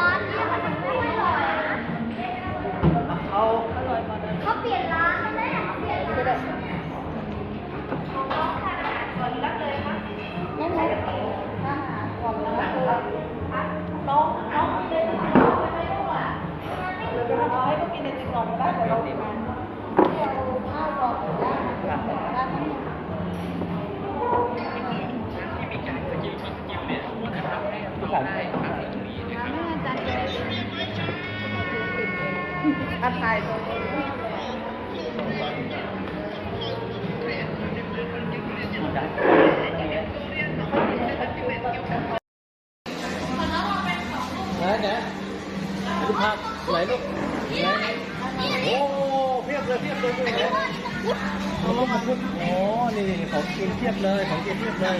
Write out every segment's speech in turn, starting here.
ร้านเนี้มันไม่อร่อยนะเอาเขาเปลี่ยนร้านแล้วแม่เปลี่ยนร้านของน้องค่ะก่อนรับเลยค่นั่นแหละอาหารก่อนรับเลยน้องน้องเดินไม่ไม่รู้อะเอาให้เขากินในติดก่อนก็ได้เดี๋ยวเรา ภาพไหนลูกไหนโอ้เพียบเลยเพียบเลยไหนโอ้ขอบคุณโอ้นี่นี่ของกินเพียบเลยของกินเพียบเลย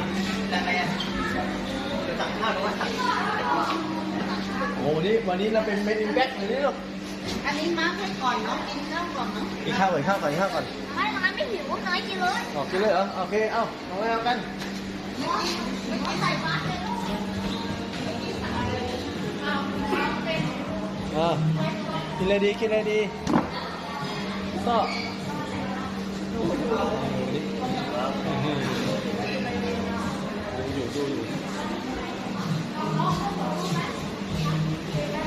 โอ้นี่วันนี้เราเป็นเมดินแบ็กเลยนี่ลูกอันนี้มาร์คไว้ก่อนเนาะกินข้าวก่อนเนาะกินข้าวก่อนข้าวก่อนข้าวก่อนไม่ร้านไม่หิวน้อยกินเลยออกกินเลยเหรอโอเคเอ้าเอาไว้เอากันใส่บาตรเลย กินเลยดีกินเลยดีก็ดูอยู่ดูอยู่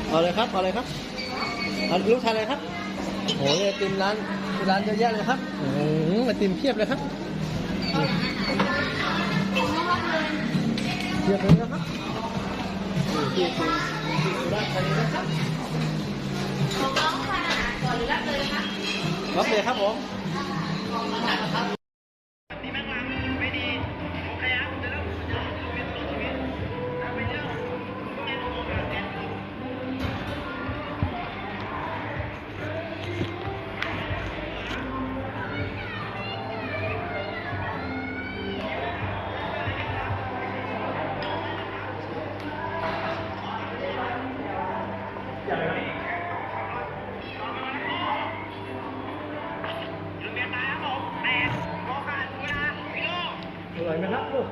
เอาเลยครับเอาเลยครับเอาลูกทานอะไรครับโอ้ยไอติมร้านร้านเยอะแยะเลยครับอืมไอติมเพียบเลยครับเพียบเลยนะครับที่ที่สุราษฎร์ธานีนะครับ ของน้องทานอาหารก่อนหรือรับเลยคะรับเลยครับผม อร่อยไหมครับลูก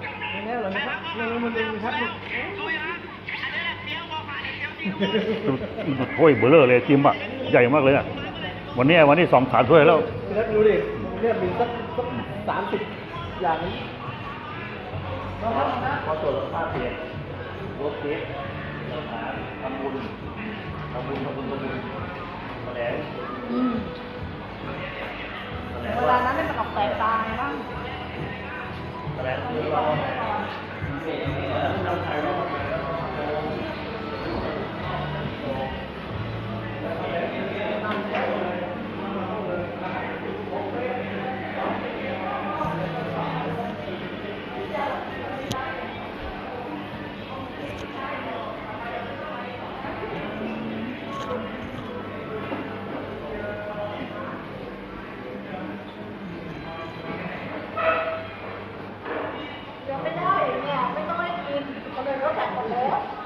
แน่อร่อยไหมครับลงมาดูครับลูกถ้วยเบลอเลยจิมอะใหญ่มากเลยอะวันนี้วันนี้สองสามถ้วยแล้วพี่นัทดูดิเนี่ยมีสักสักสามสิบอย่างนี้นะครับพอตรวจค่าเปลี่ยนรถเค้กทำบุญทำบุญทำบุญทำบุญแถลง 来，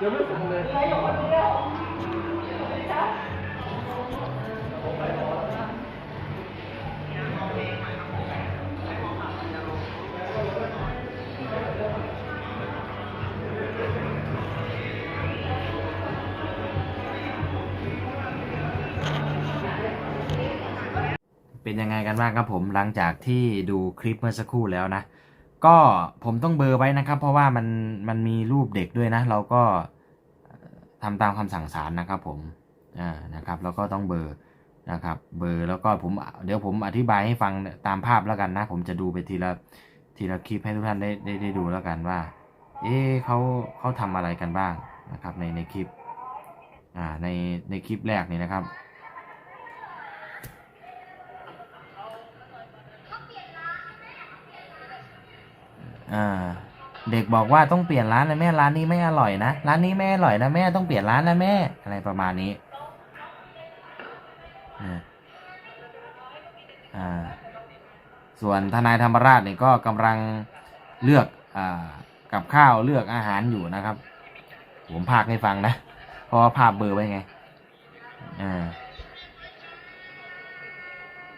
ยวไม่ถึงเลยเป็นยังไงกันบ้างครับผมหลังจากที่ดูคลิปเมื่อสักครู่แล้วนะ ก็ผมต้องเบอร์ไว้นะครับ เพราะว่ามันมันมีรูปเด็กด้วยนะ เราก็ ทำตามคำสั่งศาลนะครับผมอ่านะครับ แล้วก็ต้องเบอร์นะครับ เบอร์แล้วก็ผมเดี๋ยวผมอธิบายให้ฟังตามภาพแล้วกันนะ ผมจะดูไปทีละทีละคลิปให้ทุกท่านได้ได้ได้ดูแล้วกันว่า เอ๊เขาเขาทำอะไรกันบ้างนะครับ ในในคลิปอ่าในในคลิปแรกนี่นะครับอ่า เด็กบอกว่าต้องเปลี่ยนร้านนะแม่ร้านนี้ไม่อร่อยนะร้านนี้ไม่อร่อยนะแม่ต้องเปลี่ยนร้านนะแม่อะไรประมาณนี้อ่าส่วนทนายธรรมราชเนี่ยก็กำลังเลือกอ่ากับข้าวเลือกอาหารอยู่นะครับ ผมพากให้ฟังนะ เพราะว่าภาพเบอร์ไว้ไงอ่า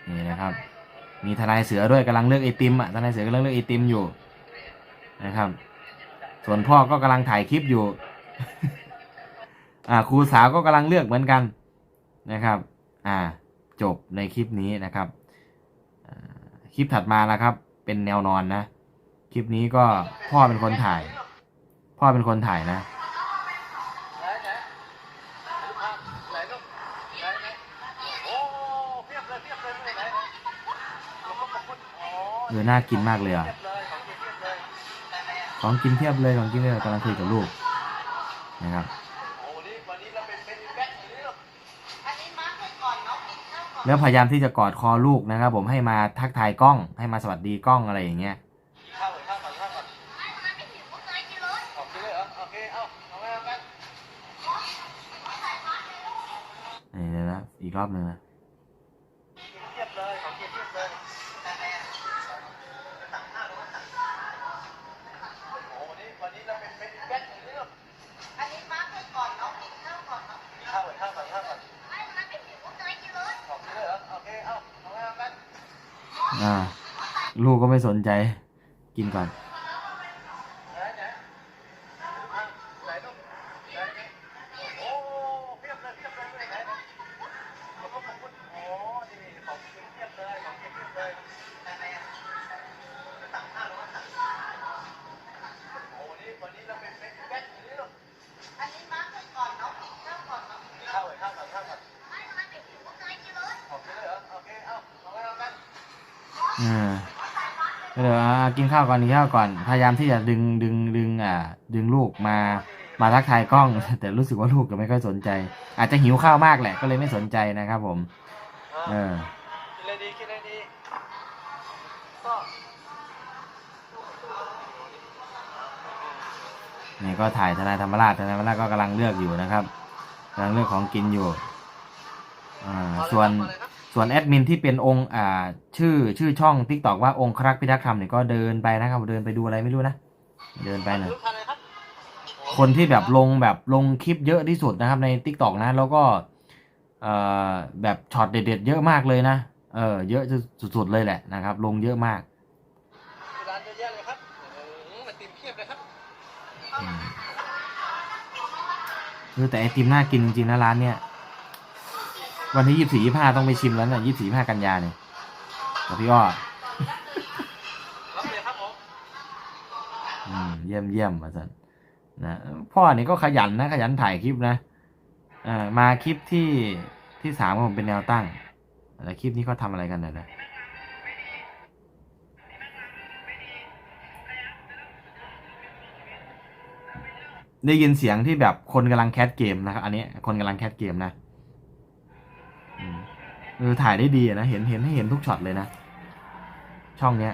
นี่นะครับ มีทนายเสือด้วยกำลังเลือกไอติมอะทนายเสือกำลังเลือกไอติมอยู่ นะครับ ส่วนพ่อก็กำลังถ่ายคลิปอยู่ อ่า ครูสาวก็กำลังเลือกเหมือนกันนะครับ อ่า จบในคลิปนี้นะครับคลิปถัดมานะครับ เป็นแนวนอนนะ คลิปนี้ก็พ่อเป็นคนถ่าย พ่อเป็นคนถ่ายนะเออน่ากินมากเลยอะ ของกินเทียบเลยของกินเทียบเลยกำลังคุยกับลูกนะครับแล้วพยายามที่จะกอดคอลูกนะครับ ผมให้มาทักทายกล้อง ให้มาสวัสดีกล้องอะไรอย่างเงี้ยนี่เดี๋ยวนะอีกรอบหนึ่งนะ อ่า ลูกก็ไม่สนใจ กินก่อน อ่าเดี๋ยวอ่ากินข้าวก่อนกินข้าวก่อน พยายามที่จะดึงดึงดึงอ่า ดึงลูกมามาทักทายกล้อง แต่รู้สึกว่าลูกก็ไม่ค่อยสนใจ อาจจะหิวข้าวมากแหละ ก็เลยไม่สนใจนะครับ ผม เออกินเลยดีกินเลยดีก็นี่ก็ถ่ายทนายธรรมราชทนายธรรมราชก็กำลังเลือกอยู่นะครับกำลังเลือกของกินอยู่ อ่า ส่วน ส่วนแอดมินที่เป็นองค์อ่าชื่อชื่อช่องทิกตอกว่าองค์ครักษ์พิทักษ์ธรรมเนี่ยก็เดินไปนะครับ เดินไปดูอะไรไม่รู้นะ เดินไปหน่อยลูกทานอะไรครับคนที่แบบลงแบบลงคลิปเยอะที่สุดนะครับใน t ิ k t o k นะ แล้วก็เอ่อแบบช็อตเด็ดๆเยอะมากเลยนะ เออเยอะสุดๆเลยแหละนะครับ ลงเยอะมากร้านเยอะแยะเลยครับอืมไอติมเพียบเลยครับอืมเออแต่ไอติมน่ากินจริงๆนะร้านเนี้ย วันที่ยี่สี่ยี่ห้าต้องไปชิมแล้วเนี่ยยี่สี่ห้ากันยาเนี่ยกับพี่อ้อรับเลยครับผมอืมเยี่ยมเยี่ยมมาสันนะพ่อนี่ก็ขยันนะ ขยันถ่ายคลิปนะเอ่อมาคลิปที่ที่สามของผมเป็นแนวตั้งแล้วคลิปนี้เขาทำอะไรกันเนี่ยนะได้ยินเสียงที่แบบคนกำลังแคสเกมนะครับ อันนี้คนกำลังแคสเกมนะอืม เออถ่ายได้ดีนะเห็นเห็นให้เห็นทุกช็อตเลยนะ ช่องเนี้ย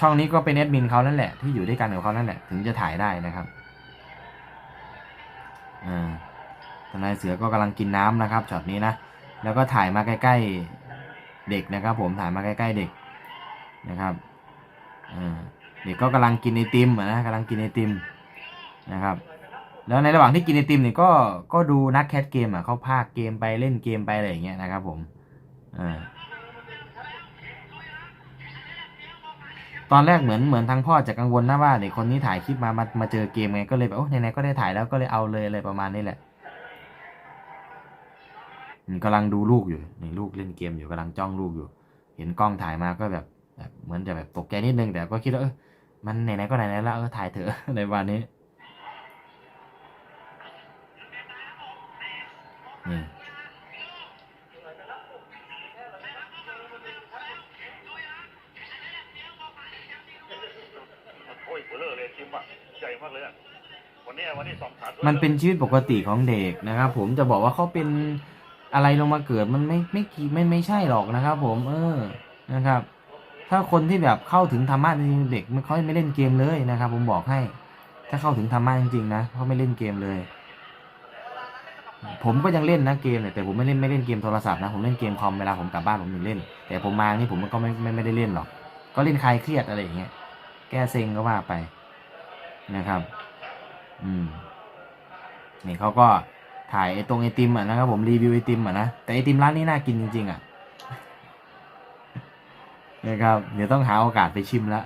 ช่องนี้ก็เป็นแอดมินเขานั่นแหละที่อยู่ด้วยกันกับเขานั่นแหละ ถึงจะถ่ายได้นะครับอ่าทนายเสือก็กำลังกินน้ำนะครับช็อตนี้นะแล้วก็ถ่ายมาใกล้ ๆ เด็กนะครับ ผมถ่ายมาใกล้ ๆ เด็กนะครับอ่าเด็กก็กำลังกินไอติมอะนะกำลังกินไอติมนะครับ แล้วในระหว่างที่กินไอติมเนี่ยก็ก็ดูนักแคสเกมอะเขาพากเกมไปเล่นเกมไปอะไรอย่างเงี้ยนะครับผมอ่าตอนแรกเหมือนเหมือนทางพ่อจะกังวลนะว่าเด็กคนนี้ถ่ายคลิปมามามาเจอเกมไงก็เลยแบบโอ้ไหนๆก็ได้ถ่ายแล้วก็เลยเอาเลยอะไรประมาณนี้แหละอืมกำลังดูลูกอยู่นี่ลูกเล่นเกมอยู่กำลังจ้องลูกอยู่ เห็นกล้องถ่ายมาก็แบบแบบเหมือนจะแบบตกใจนิดนึงแต่ก็คิดว่าเออมันไหนๆก็ไหนๆแล้วเออถ่ายเถอะในวันนี้ โอ้ยเบลอเลยจิมอะใหญ่มากเลยอะวันนี้วันนี้สองขามันเป็นชีวิตปกติของเด็กนะครับ ผมจะบอกว่าเขาเป็นอะไรลงมาเกิดมันไม่ไม่กี่ไม่ไม่ใช่หรอกนะครับ ผม เออนะครับ ถ้าคนที่แบบเข้าถึงธรรมะจริงๆเด็กเขาไม่เล่นเกมเลยนะครับ ผมบอกให้ ถ้าเข้าถึงธรรมะจริงๆนะเขาไม่เล่นเกมเลย ผมก็ยังเล่นนะเกมเนี่ยแต่ผมไม่เล่นไม่เล่นเกมโทรศัพท์นะผมเล่นเกมคอมเวลาผมกลับบ้านผมถึงเล่น แต่ผมมานี่ผมก็ไม่ไม่ไม่ได้เล่นหรอก ก็เล่นคลายเครียดอะไรอย่างเงี้ยแก้เซ็งก็ว่าไปนะครับ อืมนี่เขาก็ถ่ายไอ้ตรงไอติมอะนะครับผมรีวิวไอติมอะนะแต่ไอติมร้านนี้น่ากินจริงๆอะนะครับเดี๋ยวต้องหาโอกาสไปชิมล้ว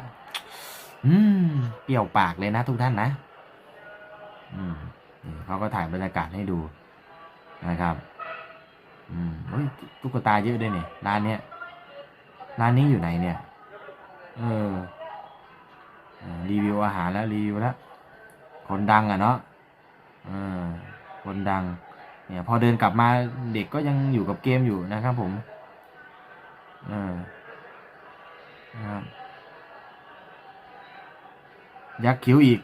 อืมเปรี้ยวปากเลยนะทุกท่านนะ อืมเขาก็ถ่ายบรรยากาศให้ดู นะครับ อืมเฮ้ยตุ๊กตาเยอะด้วยเนี่ยร้านเนี้ยร้านนี้อยู่ไหนเนี่ย เออรีวิวอาหารแล้วรีวิวแล้วคนดังอะเนาะเออคนดัง เนี่ย พอเดินกลับมาเด็กก็ยังอยู่กับเกมอยู่นะครับผมเออนะครับยักษ์คิ้วอีก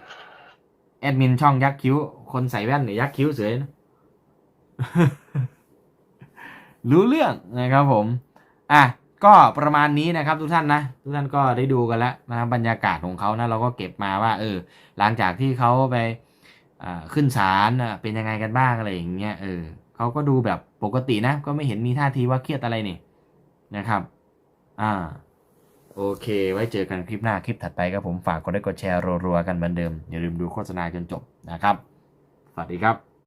แอดมินช่องยักษ์คิ้ว คนใส่แว่นเนี่ยยักษ์คิ้วเสือนะ รู้เรื่องนะครับผม อะ ก็ประมาณนี้นะครับทุกท่านนะ ทุกท่านก็ได้ดูกันแล้วนะครับบรรยากาศของเขานะเราก็เก็บมาว่า เออ หลังจากที่เขาไปขึ้นศาลเป็นยังไงกันบ้างอะไรอย่างเงี้ย เออเขาก็ดูแบบปกตินะ ก็ไม่เห็นมีท่าทีว่าเครียดอะไรนี่นะครับ อ่า โอเค ไว้เจอกันคลิปหน้าคลิปถัดไปครับผมฝากกดไลค์กดแชร์รัวๆกันเหมือนเดิม อย่าลืมดูโฆษณาจนจบนะครับ สวัสดีครับ